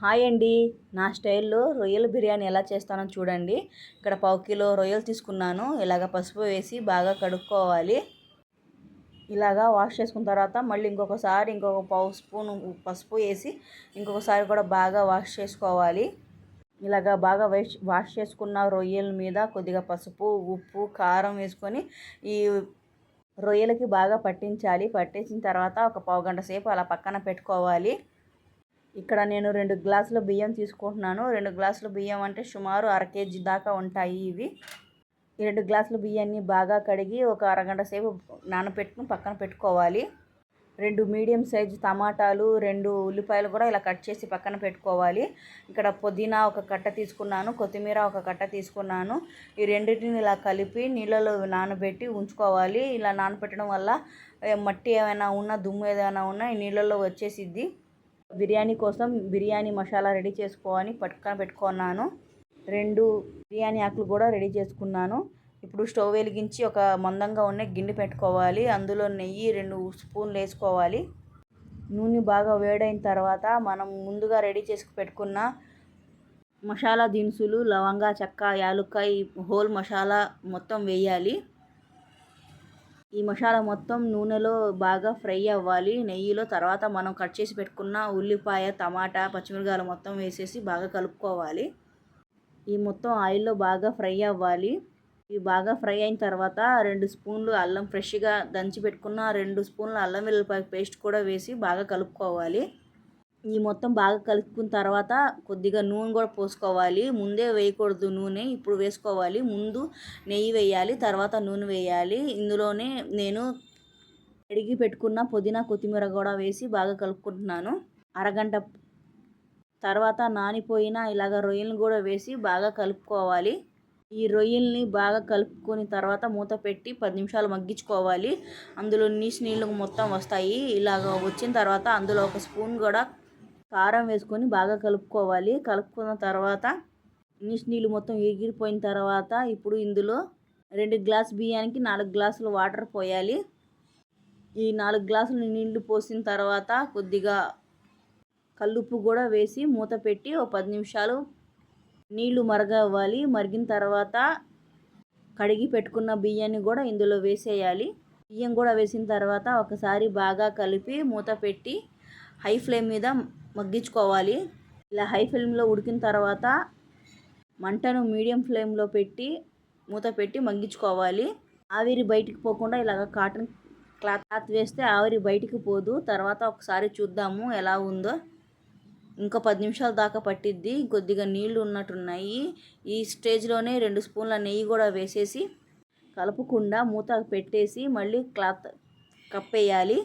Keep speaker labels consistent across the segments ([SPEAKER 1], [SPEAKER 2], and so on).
[SPEAKER 1] Hi అండి. నా స్టైల్లో రొయ్యల బిర్యానీ ఎలా చేస్తానో చూడండి. ఇక్కడ పావు కిలో రొయ్యలు తీసుకున్నాను. ఇలాగ పసుపు వేసి బాగా కడుక్కోవాలి. ఇలాగా వాష్ చేసుకున్న తర్వాత మళ్ళీ ఇంకొకసారి ఇంకొక పావు స్పూన్ పసుపు వేసి ఇంకొకసారి కూడా బాగా వాష్ చేసుకోవాలి. ఇలాగా బాగా వాష్ వాష్ చేసుకున్న రొయ్యల మీద కొద్దిగా పసుపు ఉప్పు కారం వేసుకొని ఈ రొయ్యలకి బాగా పట్టించాలి. పట్టించిన తర్వాత ఒక పావు గంట సేపు అలా పక్కన పెట్టుకోవాలి. ఇక్కడ నేను రెండు గ్లాసుల బియ్యం తీసుకుంటున్నాను. రెండు గ్లాసుల బియ్యం అంటే సుమారు అర కేజీ దాకా ఉంటాయి ఇవి. ఈ రెండు గ్లాసుల బియ్యాన్ని బాగా కడిగి ఒక అరగంట సేపు నానబెట్టుకుని పక్కన పెట్టుకోవాలి. రెండు మీడియం సైజు టమాటాలు రెండు ఉల్లిపాయలు కూడా ఇలా కట్ చేసి పక్కన పెట్టుకోవాలి. ఇక్కడ పుదీనా ఒక కట్ట తీసుకున్నాను కొత్తిమీర ఒక కట్ట తీసుకున్నాను. ఈ రెండింటిని ఇలా కలిపి నీళ్ళలో నానబెట్టి ఉంచుకోవాలి. ఇలా నానబెట్టడం వల్ల మట్టి ఏమైనా ఉన్నా దుమ్ము ఏదైనా ఉన్నా ఈ నీళ్ళలో వచ్చేసిద్ది. బిర్యానీ కోసం బిర్యానీ మసాలా రెడీ చేసుకోవాలని పట్టుకొని పెట్టుకున్నాను. రెండు బిర్యానీ ఆకులు కూడా రెడీ చేసుకున్నాను. ఇప్పుడు స్టవ్ వెలిగించి ఒక మందంగా ఉన్న గిన్నె పెట్టుకోవాలి. అందులో నెయ్యి రెండు స్పూన్లు వేసుకోవాలి. నూనె బాగా వేడైన తర్వాత మనం ముందుగా రెడీ చేసి పెట్టుకున్న మసాలా దినుసులు లవంగా చెక్క యాలుక్కాయ హోల్ మసాలా మొత్తం వేయాలి. ఈ మసాలా మొత్తం నూనెలో బాగా ఫ్రై అవ్వాలి. నెయ్యిలో తర్వాత మనం కట్ చేసి పెట్టుకున్న ఉల్లిపాయ టమాటా పచ్చిమిరకాయలు మొత్తం వేసేసి బాగా కలుపుకోవాలి. ఈ మొత్తం ఆయిల్లో బాగా ఫ్రై అవ్వాలి. ఇవి బాగా ఫ్రై అయిన తర్వాత రెండు స్పూన్లు అల్లం ఫ్రెష్గా దంచి పెట్టుకున్న రెండు స్పూన్లు అల్లం వెల్లుల్లిపాయ పేస్ట్ కూడా వేసి బాగా కలుపుకోవాలి. ఈ మొత్తం బాగా కలుపుకున్న తర్వాత కొద్దిగా నూనె కూడా పోసుకోవాలి. ముందే వేయకూడదు నూనె ఇప్పుడు వేసుకోవాలి. ముందు నెయ్యి వేయాలి తర్వాత నూనె వేయాలి. ఇందులోనే నేను అడిగి పెట్టుకున్న పుదీనా కొత్తిమీర కూడా వేసి బాగా కలుపుకుంటున్నాను. అరగంట తర్వాత నానిపోయిన ఇలాగ రొయ్యలను కూడా వేసి బాగా కలుపుకోవాలి. ఈ రొయ్యల్ని బాగా కలుపుకొని తర్వాత మూత పెట్టి పది నిమిషాలు మగ్గించుకోవాలి. అందులో నీసు నీళ్ళు మొత్తం వస్తాయి. ఇలాగ వచ్చిన తర్వాత అందులో ఒక స్పూన్ కూడా కారం వేసుకొని బాగా కలుపుకోవాలి. కలుపుకున్న తర్వాత నీసు నీళ్ళు మొత్తం ఎగిరిపోయిన తర్వాత ఇప్పుడు ఇందులో రెండు గ్లాస్ బియ్యానికి నాలుగు గ్లాసులు వాటర్ పోయాలి. ఈ నాలుగు గ్లాసులు నీళ్ళు పోసిన తర్వాత కొద్దిగా కల్లుప్పు కూడా వేసి మూత పెట్టి ఒక పది నిమిషాలు నీళ్ళు మరగవ్వాలి. మరిగిన తర్వాత కడిగి పెట్టుకున్న బియ్యాన్ని కూడా ఇందులో వేసేయాలి. బియ్యం కూడా వేసిన తర్వాత ఒకసారి బాగా కలిపి మూత పెట్టి హై ఫ్లేమ్ మీద మగ్గించుకోవాలి. ఇలా హై ఫ్లేమ్లో ఉడికిన తర్వాత మంటను మీడియం ఫ్లేమ్లో పెట్టి మూత పెట్టి మగ్గించుకోవాలి. ఆవిరి బయటికి పోకుండా ఇలాగ కాటన్ క్లాత్ వేస్తే ఆవిరి బయటికి పోదు. తర్వాత ఒకసారి చూద్దాము ఎలా ఉందో. ఇంకా పది నిమిషాల దాకా పట్టిద్ది. కొద్దిగా నీళ్ళు ఉన్నట్టున్నాయి. ఈ స్టేజ్లోనే రెండు స్పూన్ల నెయ్యి కూడా వేసేసి కలపకుండా మూత పెట్టేసి మళ్ళీ క్లాత్ కప్పేయాలి.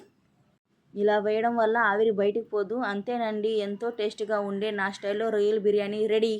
[SPEAKER 1] ఇలా వేయడం వల్ల ఆవిరి బయటికి పోదు. అంతేనండి ఎంతో టేస్టీగా ఉండే నా స్టైల్లో రొయ్యల బిర్యానీ రెడీ.